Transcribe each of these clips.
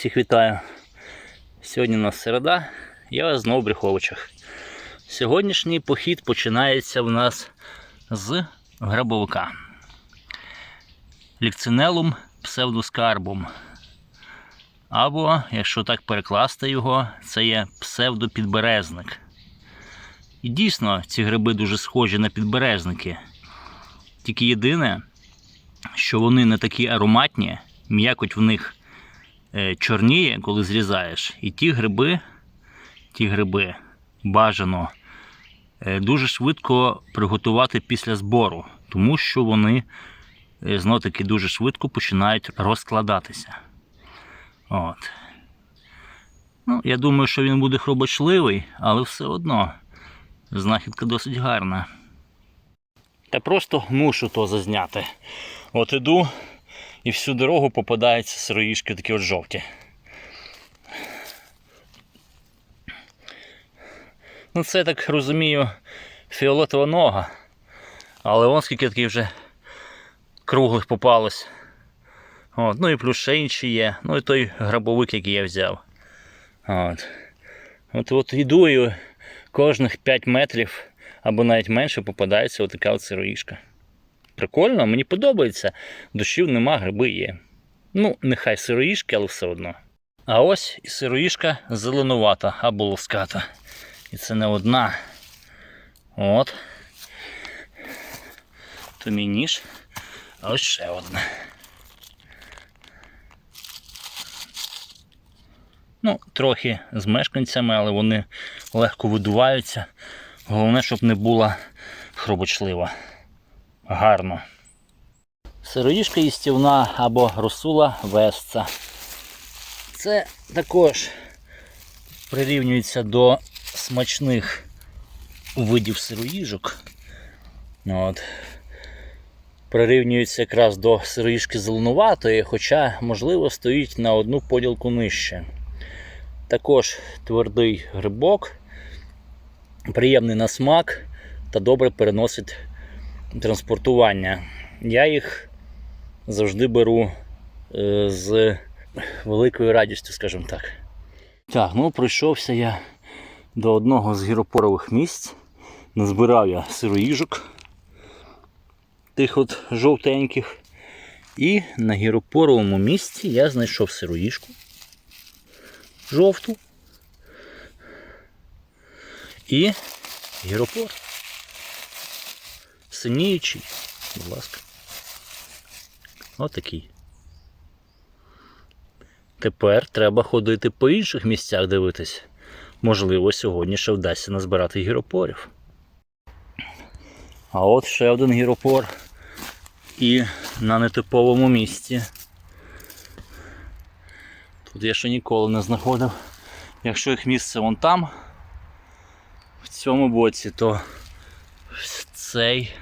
всіх вітаю. Сьогодні у нас середа, я знову в Брюховичах. Сьогоднішній похід починається в нас з грабовика. Лікцинелум псевдоскарбум. Або, якщо так перекласти його, це є псевдопідберезник. І дійсно, ці гриби дуже схожі на підберезники. Тільки єдине, що вони не такі ароматні, м'якоть в них чорніє, коли зрізаєш. І ті гриби, ті гриби бажано е, дуже швидко приготувати після збору, тому що вони е, знов таки дуже швидко починають розкладатися. От. Ну, я думаю, що він буде хробочливий, але все одно знахідка досить гарна. Та просто мушу то зазняти. От іду і всю дорогу попадаються сироїшки такі от жовті. Ну, це я так розумію, фіолетова нога. Але вон скільки таких вже круглих попалось. От, ну і плюс ще інші є. Ну і той грабовик, який я взяв. От. От, от іду кожних 5 метрів або навіть менше попадається отака от сироїшка. Прикольно, мені подобається. Душів нема, гриби є. Ну, нехай сироїшки, але все одно. А ось і сироїшка зеленувата або лоската. І це не одна. От. То мій ніж. А ось ще одна. Ну, трохи з мешканцями, але вони легко видуваються. Головне, щоб не була хробочлива. Гарно. Сироїшка їстівна або росула весца. Це також прирівнюється до смачних видів сироїжок. От. Прирівнюється якраз до сироїжки зеленуватої, хоча, можливо, стоїть на одну поділку нижче. Також твердий грибок, приємний на смак та добре переносить транспортування. Я їх завжди беру е, з великою радістю, скажімо так. Так, ну пройшовся я до одного з гіропорових місць. Назбирав я сироїжок тих от жовтеньких. І на гіропоровому місці я знайшов сироїжку жовту і гіропор. Синіючий, будь ласка. Отакий. Тепер треба ходити по інших місцях дивитись. Можливо, сьогодні ще вдасться назбирати гіропорів. А от ще один гіропор. І на нетиповому місці. Тут я ще ніколи не знаходив. Якщо їх місце вон там, в цьому боці, то цей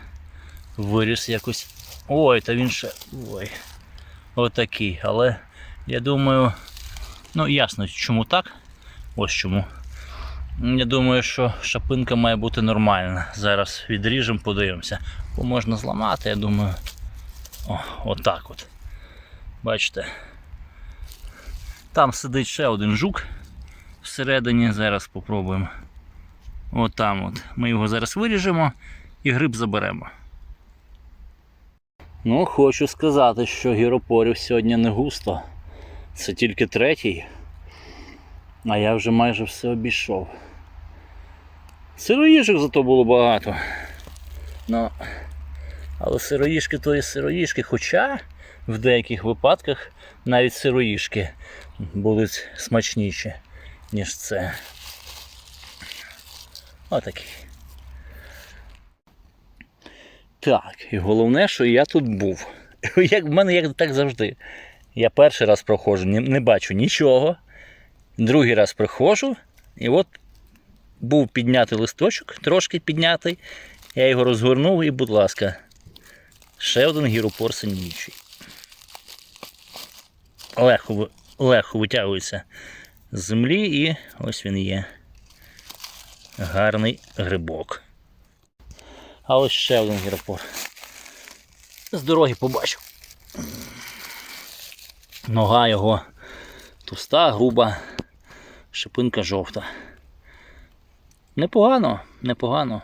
виріс якось. Ой, та він ще. Ой. Отакий. Але я думаю, ну ясно чому так. Ось чому. Я думаю, що шапинка має бути нормальна. Зараз відріжемо, подивимося. Бо можна зламати, я думаю. О, отак от. Бачите? Там сидить ще один жук всередині. Зараз спробуємо. От от. Ми його зараз виріжемо і гриб заберемо. Ну, хочу сказати, що гіропорів сьогодні не густо. Це тільки третій. А я вже майже все обійшов. Сироїжок зато було багато. Ну, але сироїжки то і сироїжки, хоча в деяких випадках навіть сироїжки будуть смачніші, ніж це. Отакий. Так, і головне, що я тут був. Як в мене як так завжди. Я перший раз проходжу, не, не бачу нічого. Другий раз приходжу, і от був піднятий листочок, трошки піднятий. Я його розгорнув і, будь ласка, ще один гіропор синічий. Легко, легко витягується з землі і ось він є. Гарний грибок. А ось ще один гіропор. З дороги побачив. Нога його Товста, груба, шипинка жовта. Непогано, непогано.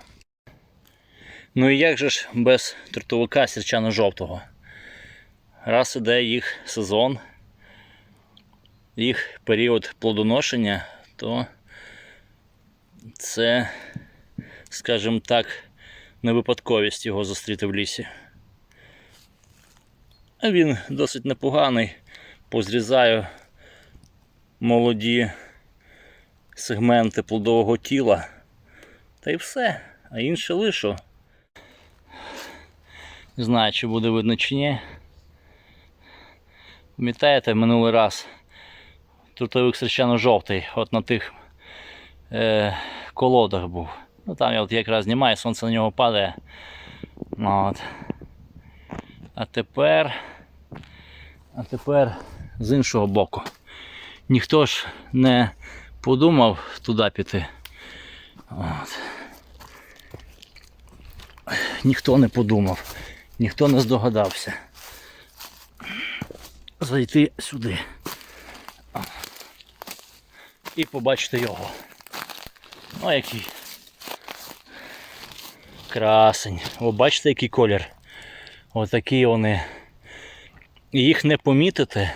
Ну і як же ж без трутовика сірчано-жовтого? Раз іде їх сезон, їх період плодоношення, то це, скажімо так, не випадковість його зустріти в лісі. Він досить непоганий. Позрізаю молоді сегменти плодового тіла. Та й все. А інше лишу. Не знаю, чи буде видно чи ні. Пам'ятаєте, минулий раз трутовик священно жовтий, от на тих е, колодах був. Ну там от якраз знімаю, сонце на нього падає. Ну, От. А тепер. А тепер з іншого боку. Ніхто ж не подумав туди піти. От. Ніхто не подумав, ніхто не здогадався. Зайти сюди. І побачити його. О, який. Красень. О, бачите, який колір. Отакі вони. І їх не помітити,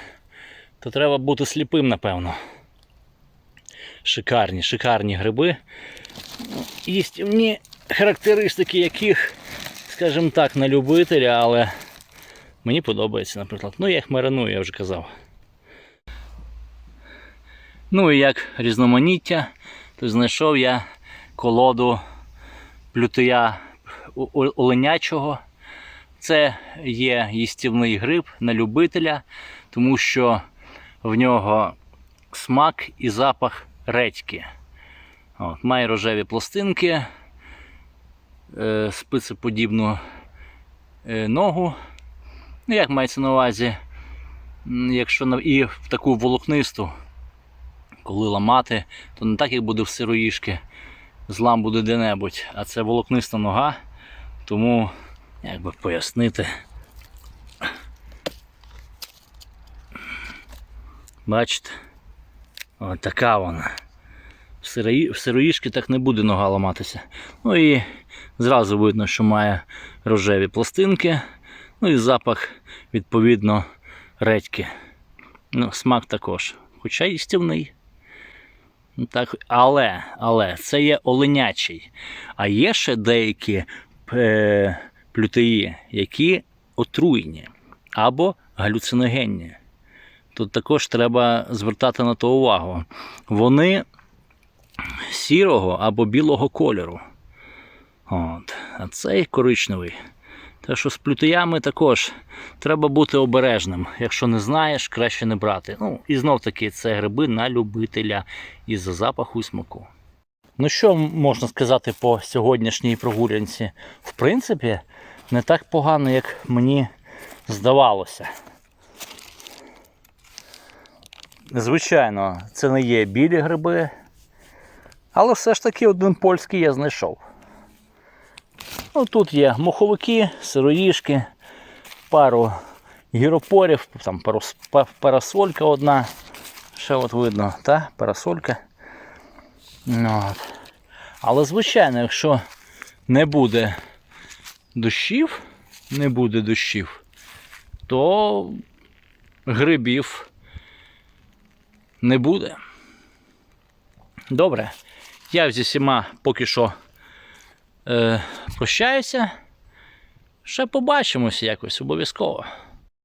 то треба бути сліпим, напевно. Шикарні, шикарні гриби. Їстівні характеристики яких, скажімо так, на любителя, але мені подобається, наприклад. Ну, я їх мариную, я вже казав. Ну і як різноманіття, то знайшов я колоду плютия оленячого. Це є їстівний гриб на любителя, тому що в нього смак і запах редьки. От, має рожеві пластинки, е, спицеподібну е, ногу. Ну, як мається на увазі, якщо і в таку волокнисту, коли ламати, то не так, як буде в сироїшки, злам буде де-небудь, а це волокниста нога, тому як би пояснити. Бачите? Ось така вона. В сироїшки так не буде нога ламатися. Ну і зразу видно, що має рожеві пластинки. Ну і запах, відповідно, редьки. Ну, смак також. Хоча їстівний. Ну, Так, але, але це є оленячий. А є ще деякі плютеї, які отруйні або галюциногенні. Тут також треба звертати на то увагу. Вони сірого або білого кольору. От. А цей коричневий. Так що з плютеями також треба бути обережним. Якщо не знаєш, краще не брати. Ну, і знов таки це гриби на любителя із-за запаху і смаку. Ну що можна сказати по сьогоднішній прогулянці? В принципі, не так погано, як мені здавалося. Звичайно, це не є білі гриби, але все ж таки один польський я знайшов. Ну, тут є моховики, сироїшки, пару гіропорів, там парасолька одна. Ще от видно, та, парасолька. Ну, от. Але звичайно, якщо не буде дощів, не буде дощів, то грибів не буде. Добре. Я зі всіма поки що е, прощаюся. Ще побачимося якось обов'язково.